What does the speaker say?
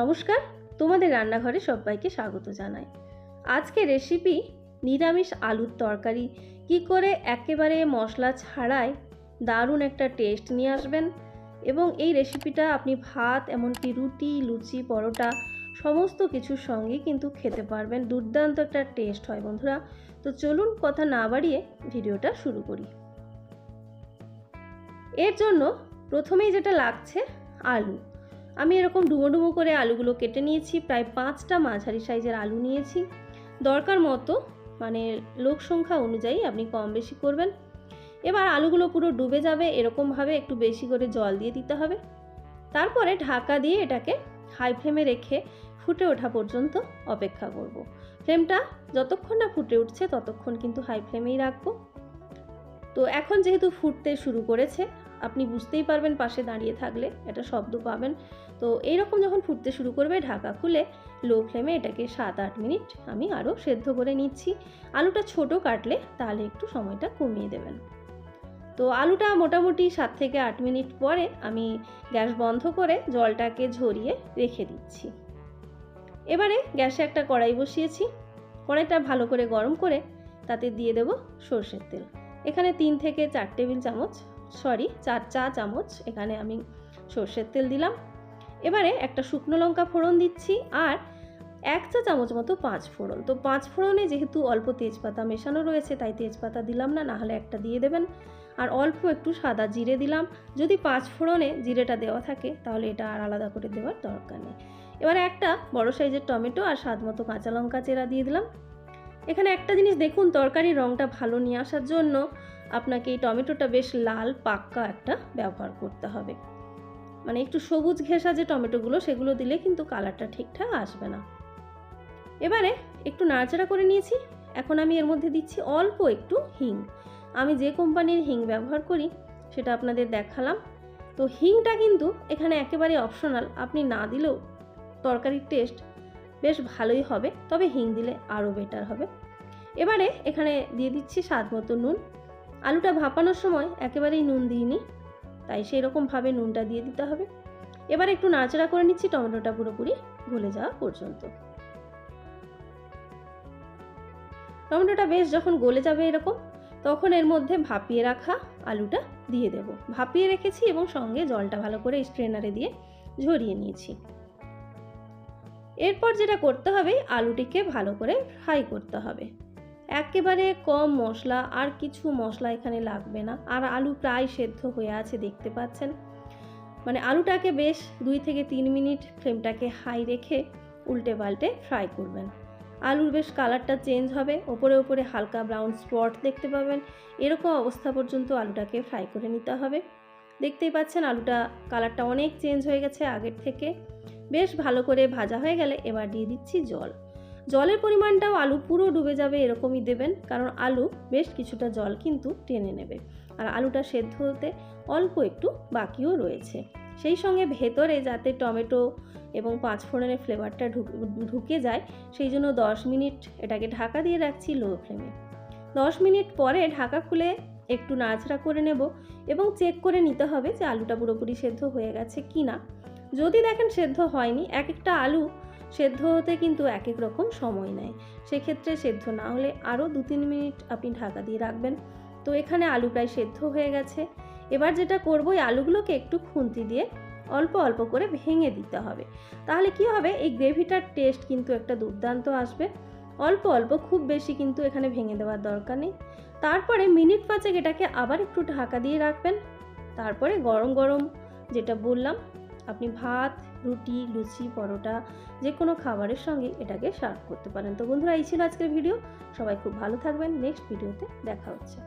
নমস্কার, তোমাদের রান্নাঘরে সবাইকে স্বাগত জানাই। আজকে রেসিপি নিরামিষ আলুর তরকারি। কি করে একেবারে মশলা ছাড়াই দারুণ একটা টেস্ট নিয়ে আসবেন এবং এই রেসিপিটা আপনি ভাত, এমনকি রুটি, লুচি, পরোটা সমস্ত কিছুর সঙ্গে কিন্তু খেতে পারবেন। দুর্দান্ত একটা টেস্ট হয় বন্ধুরা। তো চলুন কথা না বাড়িয়ে ভিডিওটা শুরু করি। এর জন্য প্রথমেই যেটা লাগছে, আলু। আমি এরকম ডুমো ডুমো করে আলুগুলো কেটে নিয়েছি, প্রায় পাঁচটা মাঝারি সাইজের আলু নিয়েছি। দরকার মতো মানে লোক সংখ্যা অনুযায়ী আপনি কম বেশি করবেন। এবার আলুগুলো পুরো ডুবে যাবে এরকমভাবে একটু বেশি করে জল দিয়ে দিতে হবে। তারপরে ঢাকা দিয়ে এটাকে হাই ফ্লেমে রেখে ফুটে ওঠা পর্যন্ত অপেক্ষা করব। ফ্লেমটা যতক্ষণ না ফুটে উঠছে, ততক্ষণ কিন্তু হাই ফ্লেমেই রাখব। তো এখন যেহেতু ফুটতে শুরু করেছে আপনি বুঝতেই পারবেন পাশে দাঁড়িয়ে থাকলে এটা শব্দ পাবেন। তো এইরকম যখন ফুটতে শুরু করবে, ঢাকা খুলে লো ফ্লেমে এটাকে সাত আট মিনিট আমি আরও সেদ্ধ করে নিচ্ছি। আলুটা ছোট কাটলে তাহলে একটু সময়টা কমিয়ে দেবেন। তো আলুটা মোটামুটি সাত থেকে আট মিনিট পরে আমি গ্যাস বন্ধ করে জলটাকে ঝরিয়ে রেখে দিচ্ছি। এবারে গ্যাসে একটা কড়াই বসিয়েছি। কড়াইটা ভালো করে গরম করে তাতে দিয়ে দেব সর্ষের তেল। এখানে তিন থেকে চার টেবিল চামচ সরি চার চা চামচ, এখানে আমি সর্ষের তেল দিলাম। এবারে একটা শুকনো লঙ্কা ফোড়ন দিচ্ছি আর এক চা চামচ মতো পাঁচ ফোড়ন। তো পাঁচ ফোড়নে যেহেতু অল্প তেজপাতা মেশানো রয়েছে, তাই তেজপাতা দিলাম না, নাহলে একটা দিয়ে দেবেন। আর অল্প একটু সাদা জিরে দিলাম। যদি পাঁচ ফোড়নে জিরেটা দেওয়া থাকে, তাহলে এটা আর আলাদা করে দেওয়ার দরকার নেই। এবারে একটা বড় সাইজের টমেটো আর স্বাদ মতো কাঁচা লঙ্কা চেরা দিয়ে দিলাম। এখানে একটা জিনিস দেখুন, তরকারির রঙটা ভালো নিয়ে আসার জন্য আপনাকে এই টমেটোটা বেশ লাল, পাক্কা একটা ব্যবহার করতে হবে। মানে একটু সবুজ ঘেঁষা যে টমেটোগুলো, সেগুলো দিলে কিন্তু কালারটা ঠিকঠাক আসবে না। এবারে একটু নাড়াচাড়া করে নিয়েছি। এখন আমি এর মধ্যে দিচ্ছি অল্প একটু হিং। আমি যে কোম্পানির হিং ব্যবহার করি, সেটা আপনাদের দেখালাম। তো হিংটা কিন্তু এখানে একেবারে অপশনাল। আপনি না দিলেও তরকারির টেস্ট বেশ ভালোই হবে। তবে হিং দিলে আরও বেটার হবে। এবারে এখানে দিয়ে দিচ্ছি স্বাদ মতো নুন। আলুটা ভাপানোর সময় একেবারেই নুন দিইনি, তাই সেই রকমভাবে নুনটা দিয়ে দিতে হবে। এবার একটু নাড়াচাড়া করে নিচ্ছি, টমেটোটা পুরোপুরি গলে যাওয়া পর্যন্ত। টমেটোটা বেশ যখন গলে যাবে এরকম, তখন এর মধ্যে ভাপিয়ে রাখা আলুটা দিয়ে দেব। ভাপিয়ে রেখেছি এবং সঙ্গে জলটা ভালো করে স্ট্রেনারে দিয়ে ঝরিয়ে নিয়েছি। এরপর যেটা করতে হবে, আলুটিকে ভালো করে ফ্রাই করতে হবে। একেবারে কম মশলা আর কিছু মশলা এখানে লাগবে না। আর আলু প্রায় সেদ্ধ হয়ে আছে, দেখতে পাচ্ছেন। মানে আলুটাকে বেশ দুই থেকে তিন মিনিট ফ্লেমটাকে হাই রেখে উল্টে পাল্টে ফ্রাই করবেন। আলুর বেশ কালারটা চেঞ্জ হবে। ওপরে ওপরে হালকা ব্রাউন স্পট দেখতে পাবেন। এরকম অবস্থা পর্যন্ত আলুটাকে ফ্রাই করে নিতে হবে। দেখতেই পাচ্ছেন আলুটা কালারটা অনেক চেঞ্জ হয়ে গেছে আগের থেকে। বেশ ভালো করে ভাজা হয়ে গেলে এবার দিয়ে দিচ্ছি জল। জলের পরিমাণটাও আলু পুরো ডুবে যাবে এরকমই দেবেন, কারণ আলু বেশ কিছুটা জল কিন্তু টেনে নেবে। আর আলুটা সেদ্ধ হতে অল্প একটু বাকিও রয়েছে। সেই সঙ্গে ভেতরে যাতে টমেটো এবং পাঁচ ফোড়নের ফ্লেভারটা ঢুকে যায়, সেই জন্য দশ মিনিট এটাকে ঢাকা দিয়ে রাখছি লো ফ্লেমে। দশ মিনিট পরে ঢাকা খুলে একটু নাড়াচাড়া করে নেব এবং চেক করে নিতে হবে যে আলুটা পুরোপুরি সেদ্ধ হয়ে গেছে কি না যদি দেখেন সেদ্ধ হয়নি এক একটা আলু সেদ্ধ হতে কিন্তু এক এক রকম সময় নেয়। সেক্ষেত্রে সেদ্ধ না হলে আরও দু তিন মিনিট আপনি ঢাকা দিয়ে রাখবেন। তো এখানে আলু প্রায় সেদ্ধ হয়ে গেছে। এবার যেটা করব, এই আলুগুলোকে একটু খুন্তি দিয়ে অল্প অল্প করে ভেঙে দিতে হবে। তাহলে কি হবে? এই গ্রেভিটার টেস্ট কিন্তু একটা দুর্দান্ত আসবে। অল্প অল্প, খুব বেশি কিন্তু এখানে ভেঙে দেওয়ার দরকার নেই। তারপরে মিনিট পাঁচেক এটাকে আবার একটু ঢাকা দিয়ে রাখবেন। তারপরে গরম গরম যেটা বললাম আপনি ভাত, রুটি, লুচি, পরোটা যে কোনো খাবারের সঙ্গে এটাকে সার্ভ করতে পারেন। তো বন্ধুরা, এই ছিল আজকের ভিডিও সবাই খুব ভালো থাকবেন। নেক্সট ভিডিওতে দেখা হচ্ছে।